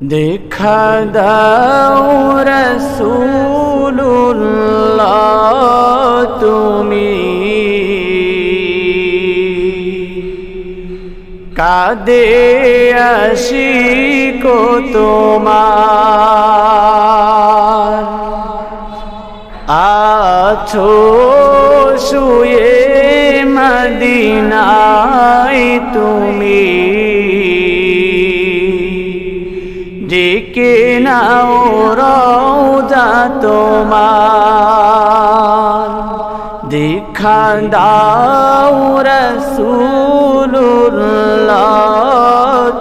দেখা দাও রসুল্লাহ তুমি কাদে আসি কো তোমার আছো শুয়ে মদিনায় তুমি ডেকে নাও রওজা তোমার। দেখা দাও রসুল্লাহ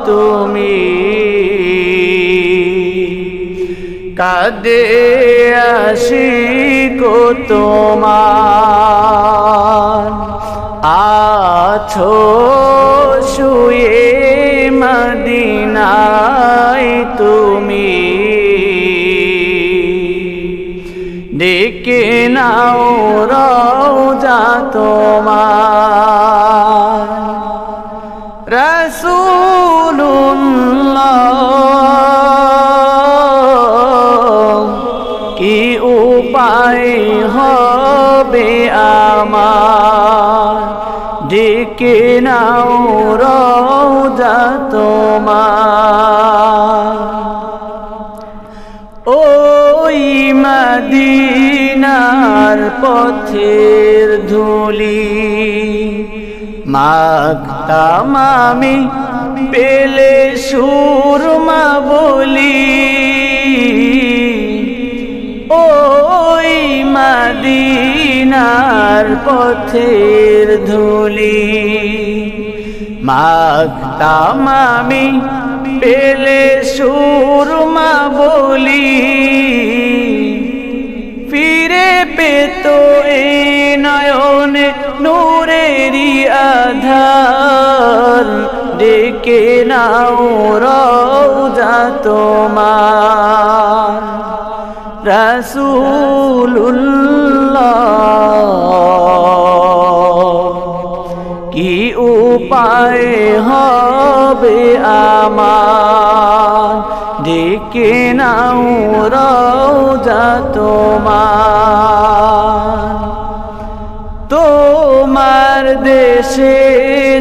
তুমি। কাদে আসি গো তোমার। আছো শুয়ে মদিনায় তুমি। ডেকে নাও রওজা তোমার। রসুল্লাহ কি উপায় হবে আমার? ডেকে নাও রওজা তোমার। মদিনার পথের ধুলি মাগতাম আমি পেলে সুরমা বলি। ওই মদিনার পথের ধুলি মাগতাম আমি পেলে সুরমা বলি। ফিরে পেত এই নয়নে নূরেরই আধার। ডেকে নাও রওজা তোমার। রসুল্লাহ কি উপায় হবে আমার? ডেকে নাও রওজা তোমার। তোমার দেশে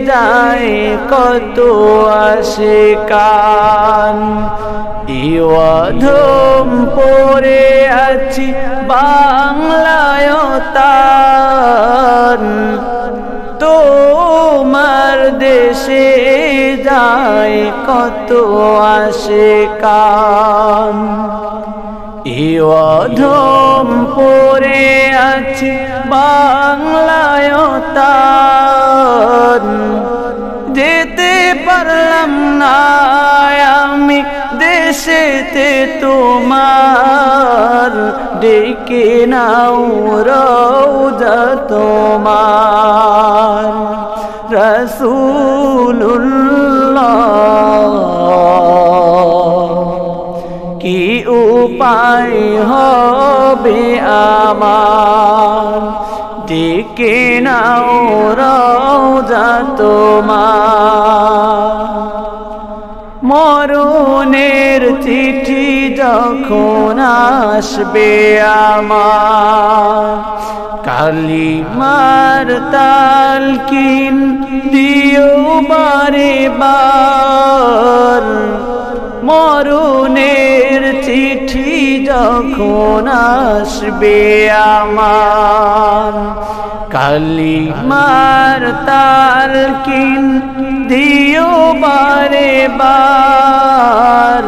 যায় কত আসে কান ইয়ধম পরে আছি বাংলায় তান কত আসে কান ইয়ধম পরে আছে বাংলায় যেতে পারলাম না আমি দেশেতে তোমার। ডেকে রওজা তোমার। রসুল্লাহ উপায় হবে আমার। ডেকে নাও রওজা তোমার। মরণের চিঠি যখন আসবে আমার। কালিমার তালকিন দিও বারে বার যখন আসবে আমার। কালিমার তালকিন দিও বারে বার।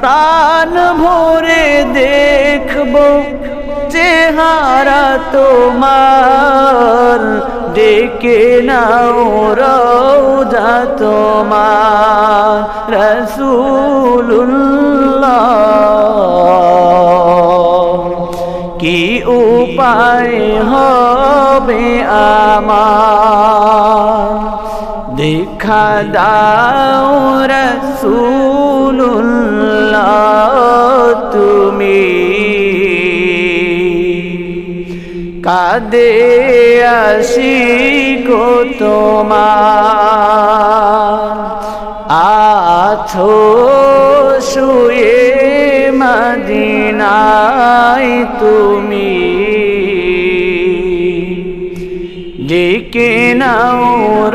প্রাণ ভরে দেখব চেহারা তোমার। ডেকে নাও রওজা তোমার। রসুল্লাহ কি উপায় হবে আমার? দেখা দাও রসুল্লাহ তুমি। কাদে আসি গো তোমার। আছো শুয়ে মদিনায় তুমি। ডেকে নাও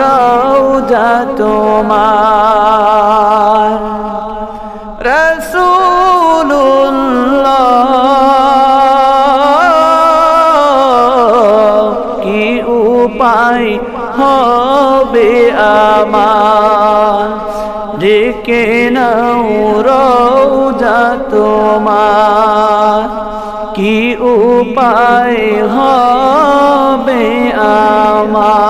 রওজা তোমার। রসুল্লাহ কি উপায় হবে আমার? ডেকে নাও তোমার। কি উপায় হবে আমার?